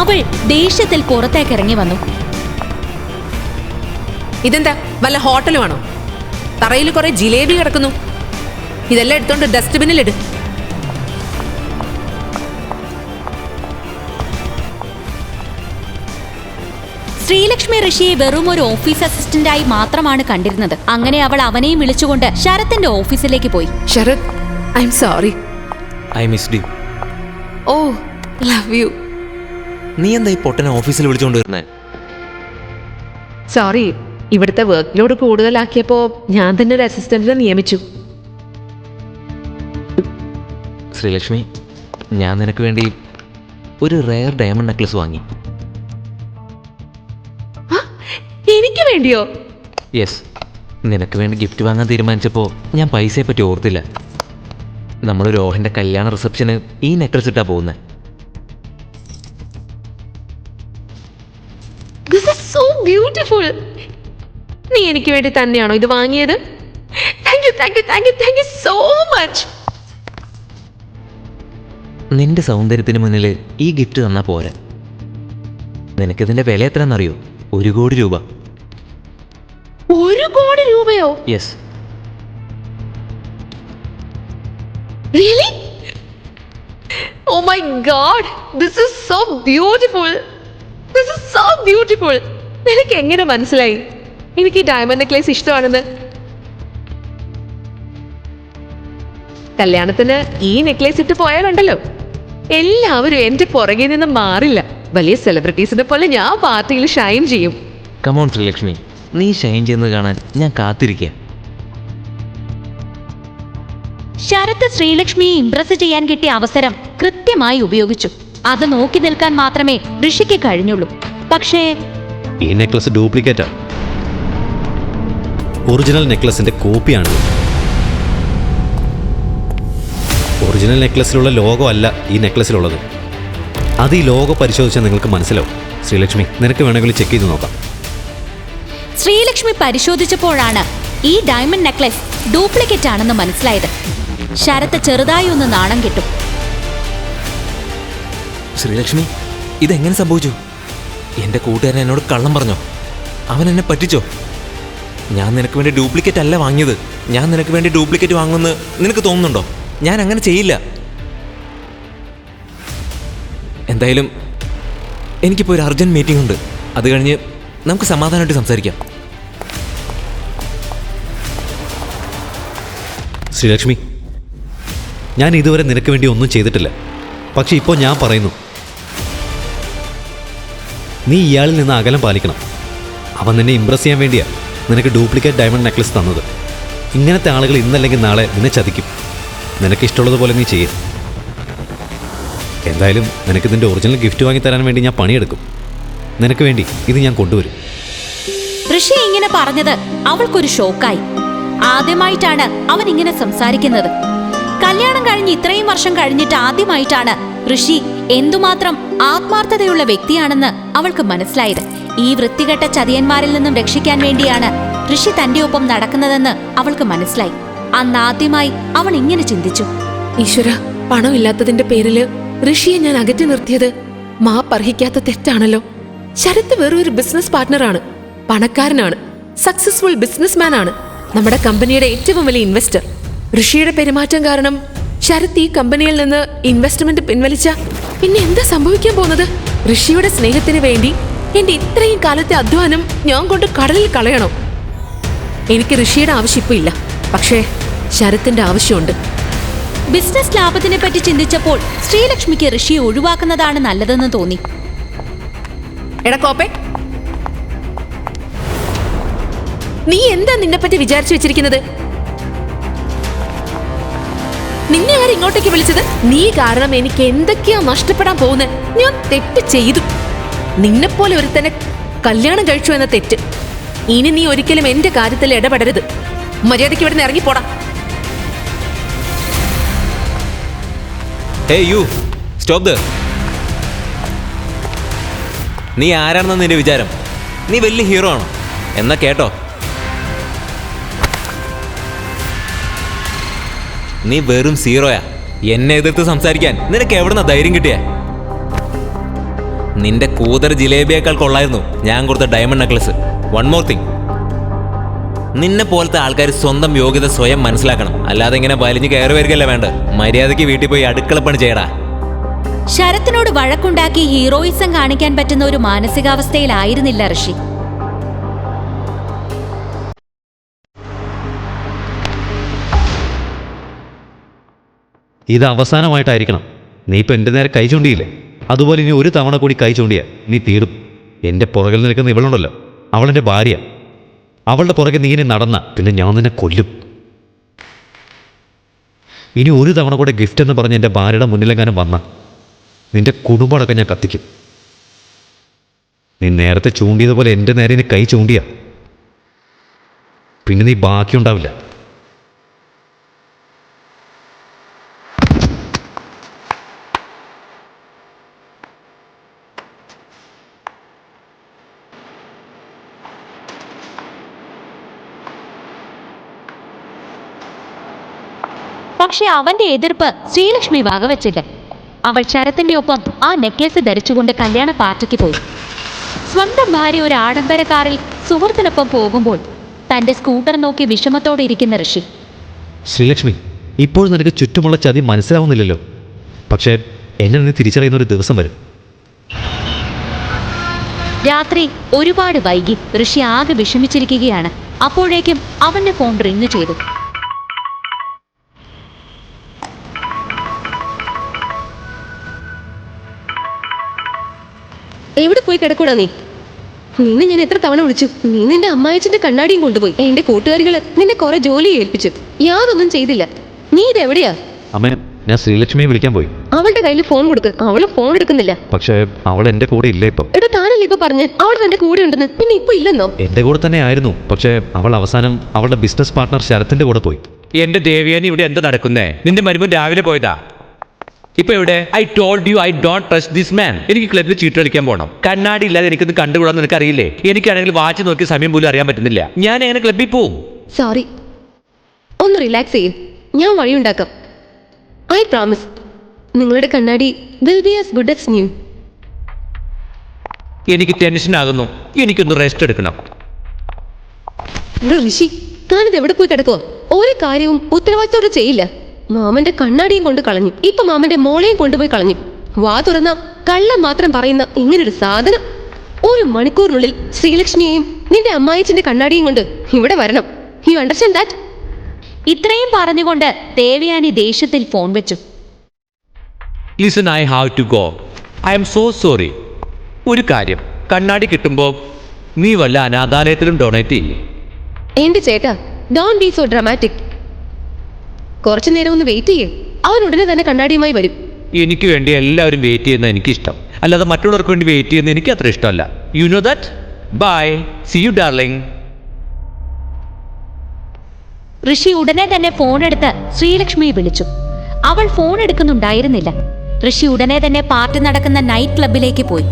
[SPEAKER 3] അവൾ ദേഷ്യത്തിൽ പുറത്തേക്കിറങ്ങി വന്നു.
[SPEAKER 4] ഇതെന്താ? വല്ല ഹോട്ടലുമാണോ തറയിൽ കുറെ ജിലേബി കിടക്കുന്നു. ഇതെല്ലാം എടുത്തോണ്ട് ഡസ്റ്റ്ബിനിലിട്
[SPEAKER 3] ശ്രീലക്ഷ്മി ഋഷിയെ വെറും ഒരു ഓഫീസ് അസിസ്റ്റന്റായി മാത്രമാണ് കണ്ടിരുന്നത്. അങ്ങനെ അവൾ അവനെയും വിളിച്ചുകൊണ്ട് ശരത്തിന്റെ ഓഫീസിലേക്ക് പോയി.
[SPEAKER 4] Sarath I'm sorry
[SPEAKER 10] I missed you
[SPEAKER 4] oh love you
[SPEAKER 10] നീ എന്താ ഈ പൊട്ടനെ ഓഫീസിൽ വിളിച്ചുകൊണ്ട് വരുന്നേ?
[SPEAKER 4] സോറി ഇവിടുത്തെ വർക്ക് ലോഡ് കൂടുതലാക്കിയപ്പോ ഞാൻ തന്നെ ഒരു അസിസ്റ്റന്റിനെ നിയമിച്ചു.
[SPEAKER 10] ശ്രീലക്ഷ്മി ഞാൻ നിനക്ക് വേണ്ടി ഒരു റെയർ ഡയമണ്ട് നെക്ലസ് വാങ്ങി.
[SPEAKER 4] എനിക്ക് വേണ്ടിയോ?
[SPEAKER 10] യെസ് നിനക്ക് വേണ്ടി ഗിഫ്റ്റ് വാങ്ങാൻ തീരുമാനിച്ചപ്പോൾ ഞാൻ പൈസയെ പറ്റി ഓർത്തില്ല. നമ്മൾ രോഹന്റെ കല്യാണ റിസപ്ഷന് ഈ നെക്ലസ് ഇട്ടാ പോകുന്നത്
[SPEAKER 4] എനിക്ക് വേണ്ടി തന്നെയാണോ ഇത് വാങ്ങിയത്? Thank you thank you thank you thank you so much
[SPEAKER 10] നിന്റെ സൗന്ദര്യത്തിന് മുന്നിൽ ഈ ഗിഫ്റ്റ് തന്നാൽ പോരാ. നിനക്കിതിന്റെ വില എത്രയാണെന്നറിയോ? ഒരു കോടി രൂപ.
[SPEAKER 4] ഒരു കോടി രൂപയോ?
[SPEAKER 10] Yes
[SPEAKER 4] really oh my this so beautiful this so beautiful നിനക്ക് എങ്ങനെ മനസ്സിലായി? എനിക്ക് ഈ ഡയമണ്ട് നെക്ലേസ് ഇഷ്ടമാണെന്ന്. കല്യാണത്തിന് ഈ നെക്ലേസ് ഇട്ട് പോയാലുണ്ടല്ലോ. എല്ലാവരും എന്റെ പുറകിൽ നിന്ന് മാറില്ല. വലിയ സെലിബ്രിറ്റീസിനെ പോലെ ഞാൻ പാർട്ടിയിൽ ഷൈൻ ചെയ്യും.
[SPEAKER 10] Come on Sreelakshmi. നീ ഷൈൻ ചെയ്യുന്നത് കാണാൻ ഞാൻ കാത്തിരിക്കുക
[SPEAKER 3] ശരത്ത് ശ്രീലക്ഷ്മിയെ ഇംപ്രസ് ചെയ്യാൻ കിട്ടിയ അവസരം കൃത്യമായി ഉപയോഗിച്ചു. അത് നോക്കി നിൽക്കാൻ മാത്രമേ ഋഷിക്ക് കഴിഞ്ഞുള്ളൂ. പക്ഷേ
[SPEAKER 5] ഈ നെക്ലസ് ഡ്യൂപ്ലിക്കേറ്റാ ഒറിജിനൽ നെക്ലസിന്റെ കോപ്പിയാണ് ഒറിജിനൽ നെക്ലസിലുള്ള ലോഗോ അല്ല ഈ നെക്ലസിലുള്ളത്. അത് ഈ ലോഗോ പരിശോധിച്ചാൽ നിങ്ങൾക്ക് മനസ്സിലാവും. ശ്രീലക്ഷ്മി നിനക്ക് വേണമെങ്കിൽ ചെക്ക് ചെയ്ത് നോക്കാം.
[SPEAKER 3] ശ്രീലക്ഷ്മി പരിശോധിച്ചപ്പോഴാണ് ഈ ഡയമണ്ട് നെക്ലസ് ഡ്യൂപ്ലിക്കേറ്റ് ആണെന്ന് മനസ്സിലായത്. ശരത്ത് ചെറുതായി ഒന്ന് നാണം കിട്ടും.
[SPEAKER 10] ശ്രീലക്ഷ്മി ഇതെങ്ങനെ സംഭവിച്ചു? എന്റെ കൂട്ടുകാരൻ എന്നോട് കള്ളം പറഞ്ഞോ? അവൻ എന്നെ പറ്റിച്ചോ? ഞാൻ നിനക്ക് വേണ്ടി ഡ്യൂപ്ലിക്കേറ്റ് അല്ല വാങ്ങിയത്. ഞാൻ നിനക്ക് വേണ്ടി ഡ്യൂപ്ലിക്കേറ്റ് വാങ്ങുമെന്ന് നിനക്ക് തോന്നുന്നുണ്ടോ? ഞാൻ അങ്ങനെ ചെയ്യില്ല. എന്തായാലും എനിക്കിപ്പോൾ ഒരു അർജന്റ് മീറ്റിംഗ് ഉണ്ട്. അത് കഴിഞ്ഞ് നമുക്ക് സമാധാനമായിട്ട് സംസാരിക്കാം.
[SPEAKER 5] ശ്രീലക്ഷ്മി ഞാൻ ഇതുവരെ നിനക്ക് വേണ്ടി ഒന്നും ചെയ്തിട്ടില്ല. പക്ഷെ ഇപ്പോൾ ഞാൻ പറയുന്നു നീ ഇയാളിൽ നിന്ന് അകലം പാലിക്കണം. അവൻ നിന്നെ ഇമ്പ്രസ് ചെയ്യാൻ വേണ്ടിയാ. നിനക്ക് ഡ്യൂപ്ലിക്കേറ്റ് ഡയമണ്ട് നെക്ലസ് തന്നത്. ഇങ്ങനത്തെ ആളുകൾ ഇന്നല്ലെങ്കിൽ നാളെ നിന്നെ ചതിക്കും. നിനക്ക് ഇഷ്ടമുള്ളതുപോലെ നീ ചെയ്യും. എന്തായാലും നിനക്ക് ഇതിന്റെ ഒറിജിനൽ ഗിഫ്റ്റ് വാങ്ങി തരാൻ വേണ്ടി ഞാൻ പണിയെടുക്കും. നിനക്ക് വേണ്ടി ഇത് ഞാൻ കൊണ്ടുവരും.
[SPEAKER 3] ഋഷി ഇങ്ങനെ പറഞ്ഞത് അവൾക്കൊരു ഷോക്കായി. ആദ്യമായിട്ടാണ് അവൻ ഇങ്ങനെ സംസാരിക്കുന്നത്. കല്യാണം കഴിഞ്ഞ് ഇത്രയും വർഷം കഴിഞ്ഞിട്ട് ആദ്യമായിട്ടാണ് ഋഷി എന്തുമാത്രം ആത്മാർത്ഥതയുള്ള വ്യക്തിയാണെന്ന് അവൾക്ക് മനസ്സിലായത്. ഈ വൃത്തികെട്ട ചതിയന്മാരിൽ നിന്നും രക്ഷിക്കാൻ വേണ്ടിയാണ് ഋഷി തന്റെ ഒപ്പം നടക്കുന്നതെന്ന് അവൾക്ക് മനസ്സിലായി. അന്ന് ആദ്യമായി അവൾ ഇങ്ങനെ ചിന്തിച്ചു.
[SPEAKER 4] ഈശ്വര പണമില്ലാത്തതിന്റെ പേരിൽ ഋഷിയെ ഞാൻ അകറ്റി നിർത്തിയത് മാ മാപ്പർഹിക്കാത്ത തെറ്റാണല്ലോ. ശരത് വേറൊരു ബിസിനസ് പാർട്ട്ണറാണ് പണക്കാരനാണ് സക്സസ്ഫുൾ ബിസിനസ്മാൻ ആണ്. നമ്മുടെ കമ്പനിയുടെ ഏറ്റവും വലിയ ഇൻവെസ്റ്റർ ഋഷിയുടെ പെരുമാറ്റം കാരണം ശരത് ഈ കമ്പനിയിൽ നിന്ന് ഇൻവെസ്റ്റ്മെന്റ് പിൻവലിച്ച പിന്നെ എന്താ സംഭവിക്കാൻ പോകുന്നത്? ഋഷിയുടെ സ്നേഹത്തിന് വേണ്ടി എന്റെ ഇത്രയും കാലത്തെ അധ്വാനം ഞാൻ കൊണ്ട് കടലിൽ കളയണോ. എനിക്ക് ഋഷിയുടെ ആവശ്യം ഇപ്പൊ ഇല്ല. പക്ഷേ ശരത്തിന്റെ ആവശ്യമുണ്ട്.
[SPEAKER 3] ബിസിനസ് ലാഭത്തിനെ പറ്റി ചിന്തിച്ചപ്പോൾ ശ്രീലക്ഷ്മിക്ക് ഋഷിയെ ഒഴിവാക്കുന്നതാണ് നല്ലതെന്ന് തോന്നി.
[SPEAKER 4] എടാ കോപ്പെ. നീ എന്താ നിന്നെ പറ്റി വിചാരിച്ചു വെച്ചിരിക്കുന്നത്? നിന്നെ ആര് ഇങ്ങോട്ടേക്ക് വിളിച്ചത്? നീ കാരണം എനിക്ക് എന്തൊക്കെയാ നഷ്ടപ്പെടാൻ പോകുന്നത്? ഞാൻ തെറ്റ് ചെയ്തു. നിന്നെപ്പോലെ ഒരുത്തനെ കല്യാണം കഴിച്ചു എന്ന തെറ്റ്. ഇനി നീ ഒരിക്കലും എന്റെ കാര്യത്തിൽ ഇടപെടരുത്. മര്യാദയ്ക്ക് ഇവിടെ നിന്ന് ഇറങ്ങിപ്പോടാ
[SPEAKER 2] നീ ആരാണെന്ന് നിന്റെ വിചാരം? നീ വലിയ ഹീറോ ആണോ? എന്നാ കേട്ടോ. നീ വെറും സീറോയാ എന്നെ എതിർത്ത് സംസാരിക്കാൻ നിനക്ക് എവിടുന്ന ധൈര്യം കിട്ടിയ? നിന്റെ കൂതർ ജിലേബിയേക്കാൾ കൊള്ളായിരുന്നു. ഞാൻ കൊടുത്ത diamond necklace one more thing നിന്നെ പോലത്തെ ആൾക്കാർ സ്വന്തം യോഗ്യത സ്വയം മനസ്സിലാക്കണം. അല്ലാതെ ഇങ്ങനെ വലിഞ്ഞ് കയറി വരികയല്ല വേണ്ട മര്യാദയ്ക്ക് വീട്ടിൽ പോയി അടുക്കളപ്പണി ചെയ്യടാ.
[SPEAKER 3] ശരത്തിനോട് വഴക്കുണ്ടാക്കി ഹീറോയിസം കാണിക്കാൻ പറ്റുന്ന ഒരു മാനസികാവസ്ഥയിലായിരുന്നില്ല ഋഷി.
[SPEAKER 5] ഇത് അവസാനമായിട്ടായിരിക്കണം. നീ ഇപ്പം എന്റെ നേരെ കൈ ചൂണ്ടിയില്ലേ? അതുപോലെ ഇനി ഒരു തവണ കൂടി കൈ ചൂണ്ടിയ നീ തീടും. എന്റെ പുറകിൽ നിൽക്കുന്ന ഇവളുണ്ടല്ലോ. അവളെന്റെ ഭാര്യ. അവളുടെ പുറകെ നീ ഇനി നടന്ന പിന്നെ ഞാൻ നിന്നെ കൊല്ലും. ഇനി ഒരു തവണ കൂടെ ഗിഫ്റ്റ് എന്ന് പറഞ്ഞ് എന്റെ ഭാര്യയുടെ മുന്നിലെങ്ങാനും വന്ന നിന്റെ കുടുംബമടക്കം ഞാൻ കത്തിക്കും. നീ നേരത്തെ ചൂണ്ടിയതുപോലെ എന്റെ നേരെ ഇനി കൈ ചൂണ്ടിയാ. പിന്നെ നീ ബാക്കിയുണ്ടാവില്ല.
[SPEAKER 3] പക്ഷെ അവന്റെ എതിർപ്പ് ശ്രീലക്ഷ്മി വകവെച്ചില്ല അവൾ ശരത്തിന്റെ ഒപ്പം ആ നെക്ലേസ് ധരിച്ചുകൊണ്ട് കല്യാണ പാർട്ടിക്ക് പോയി. സ്വന്തം ഭാര്യ ഒരു ആഡംബര കാറിൽ സുഹൃത്തിനൊപ്പം പോകുമ്പോൾ തന്റെ സ്കൂട്ടർ നോക്കി വിഷമത്തോടെ ഇരിക്കുന്ന ഋഷി.
[SPEAKER 5] ശ്രീലക്ഷ്മി ഇപ്പോൾ നിനക്ക് ചുറ്റുമുള്ള ചതി മനസ്സിലാവുന്നില്ലല്ലോ. പക്ഷേ എന്നെ നീ തിരിച്ചറിയുന്ന ഒരു ദിവസം വരും.
[SPEAKER 3] രാത്രി ഒരുപാട് വൈകി ഋഷി ആകെ വിഷമിച്ചിരിക്കുകയാണ്. അപ്പോഴേക്കും അവന്റെ ഫോൺ റിങ് ചെയ്തു.
[SPEAKER 9] കിടക്കൂടാ നീ. നിന്നെ ഞാൻ എത്ര തവണ വിളിച്ചു. നീ നിന്റെ അമ്മായച്ചന്റെ കണ്ണാടിയും കൊണ്ടുപോയി. എന്റെ കൂട്ടുകാരികൾ നിന്നെ കുറെ ജോലി ഏൽപ്പിച്ചു. യാതൊന്നും ചെയ്തില്ല. നീ ഇത് എവിടെയാ?
[SPEAKER 5] അമ്മേ ഞാൻ ശ്രീലക്ഷ്മിയെ വിളിക്കാൻ പോയി.
[SPEAKER 9] അവളുടെ കയ്യിൽ ഫോൺ കൊടുക്ക്. അവൾ ഫോൺ എടുക്കുന്നില്ല.
[SPEAKER 5] പക്ഷേ അവൾ എന്റെ കൂടെ ഇല്ല ഇപ്പൊ.
[SPEAKER 9] എടാ താനല്ലേ ഇപ്പൊ പറഞ്ഞു? അവൾ തന്റെ കൂടെ ഉണ്ടെന്ന്. പിന്നെ ഇപ്പൊ ഇല്ലെന്നോ?
[SPEAKER 5] എന്റെ കൂടെ തന്നെ ആയിരുന്നു. പക്ഷേ അവൾ അവസാനം അവളുടെ ബിസിനസ് പാർട്ണർ ശരത്തിന്റെ കൂടെ പോയി.
[SPEAKER 2] എന്റെ ദേവിയാനി ഇവിടെ എന്താ നടക്കുന്നേ? നിന്റെ മരുമൻ രാവിലെ പോയതാ. ഇപ്പൊ ഇവിടെ I told you I don't trust this man എനിക്ക് ക്ലബിൽ ചീട്ട് കളിക്കാൻ പോകണം കണ്ണാടി ഇല്ലാതെ എനിക്കൊന്ന് കണ്ടുകൂടാന്ന് നിനക്ക് അറിയില്ലേ എനിക്കാണെങ്കിൽ വാച്ച് നോക്കി സമയം പോലും അറിയാൻ പറ്റുന്നില്ല. ഞാൻ എങ്ങനെ ക്ലബിൽ പോവും?
[SPEAKER 9] സോറി ഒന്ന് റിലാക്സ് ചെയ്യും. ഞാൻ വഴിയുണ്ടാക്കാം ഐ പ്രോമിസ് നിങ്ങളുടെ കണ്ണാടി will be as good as new
[SPEAKER 2] എനിക്ക് ടെൻഷൻ ആകുന്നു. എനിക്കൊന്ന് റെസ്റ്റ് എടുക്കണം.
[SPEAKER 9] എടോ ഋഷി താനിത് എവിടെ പോയി കിടക്കുവോ? ഒരു കാര്യവും ഉത്തരവാദിത്തോടെ ചെയ്യില്ല. മാമന്റെ കണ്ണാടിയും കൊണ്ട് കളഞ്ഞു. ഇപ്പൊ മാമന്റെ മോളെയും കൊണ്ടുപോയി കളഞ്ഞു. വാ തുറന്ന കള്ളം മാത്രം പറയുന്ന ഇങ്ങനൊരു സാധനം. ഒരു മണിക്കൂറിനുള്ളിൽ ശ്രീലക്ഷ്മിയെയും നിന്റെ അമ്മായിച്ചിന്റെ കണ്ണാടിയും കൊണ്ട് ഇവിടെ വരണം. യു അണ്ടർസ്റ്റാൻഡ് ദാറ്റ്
[SPEAKER 3] ഇത്രയും പറഞ്ഞുകൊണ്ട് ദേവയാനി ദേഷ്യത്തിൽ ഫോൺ വെച്ചു.
[SPEAKER 2] Listen I have to go I'm so sorry ഒരു കാര്യം കണ്ണാടി കിട്ടുമ്പോൾ നീ വല്ല അനാഥാലയത്തിലും ഡൊണേറ്റ് ചെയ്യും.
[SPEAKER 9] എന്റെ ചേട്ടാ ഡോൺ ബി സോ ഡ്രമാറ്റിക് കുറച്ചു നേരം ഒന്ന് വെയിറ്റ് ചെയ്യേ. അവൻ ഉടനെ തന്നെ കണ്ണാടിയുമായി വരും.
[SPEAKER 2] എനിക്ക് വേണ്ടി എല്ലാവരും വെയിറ്റ് ചെയ്യുന്ന എനിക്കിഷ്ടം. അല്ലാതെ മറ്റുള്ളവർക്ക് വേണ്ടി വെയിറ്റ് ചെയ്യുന്ന എനിക്ക് അത്ര ഇഷ്ടമല്ല. You know that bye see you darling
[SPEAKER 3] Rishi ഉടനെ തന്നെ ഫോൺ എടുത്ത് ശ്രീലക്ഷ്മിയെ വിളിച്ചു. അവൾ ഫോൺ എടുക്കുന്നുണ്ടായിരുന്നില്ല. ഋഷി ഉടനെ തന്നെ പാർട്ടി നടക്കുന്ന നൈറ്റ് ക്ലബിലേക്ക് പോയി.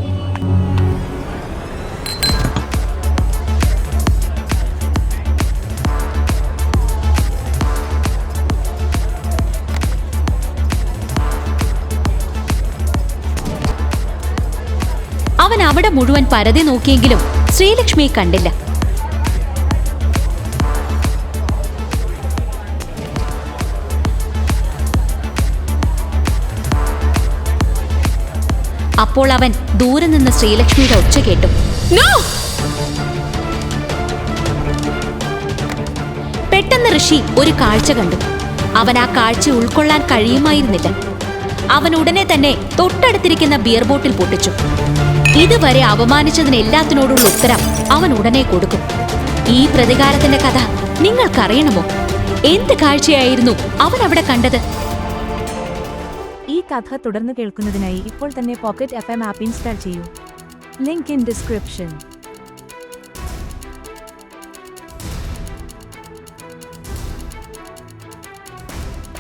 [SPEAKER 3] അവിടെ മുഴുവൻ പരതി നോക്കിയെങ്കിലും ശ്രീലക്ഷ്മിയെ കണ്ടില്ല. അപ്പോൾ അവൻ ദൂരെ നിന്ന് ശ്രീലക്ഷ്മിയുടെ ഒച്ച കേട്ടു. പെട്ടെന്ന് ഋഷി ഒരു കാഴ്ച കണ്ടു. അവൻ ആ കാഴ്ച ഉൾക്കൊള്ളാൻ കഴിയുമായിരുന്നില്ല. അവൻ ഉടനെ തന്നെ തൊട്ടടുത്തിരിക്കുന്ന ബിയർ ബോട്ടിൽ പൊട്ടിച്ചു. ഇതുവരെ അപമാനിച്ചതിന് എല്ലാത്തിനോടുള്ള ഉത്തരം അവൻ ഉടനെ കൊടുക്കും. ഈ പ്രതികാരത്തിന്റെ കഥ നിങ്ങൾക്കറിയണമോ? എന്ത് കാഴ്ചയായിരുന്നു അവൻ അവിടെ കണ്ടത്?
[SPEAKER 11] ഈ കഥ തുടർന്ന് കേൾക്കുന്നതിനായി ഇപ്പോൾ തന്നെ pocket F M app install ചെയ്യൂ. Link in description.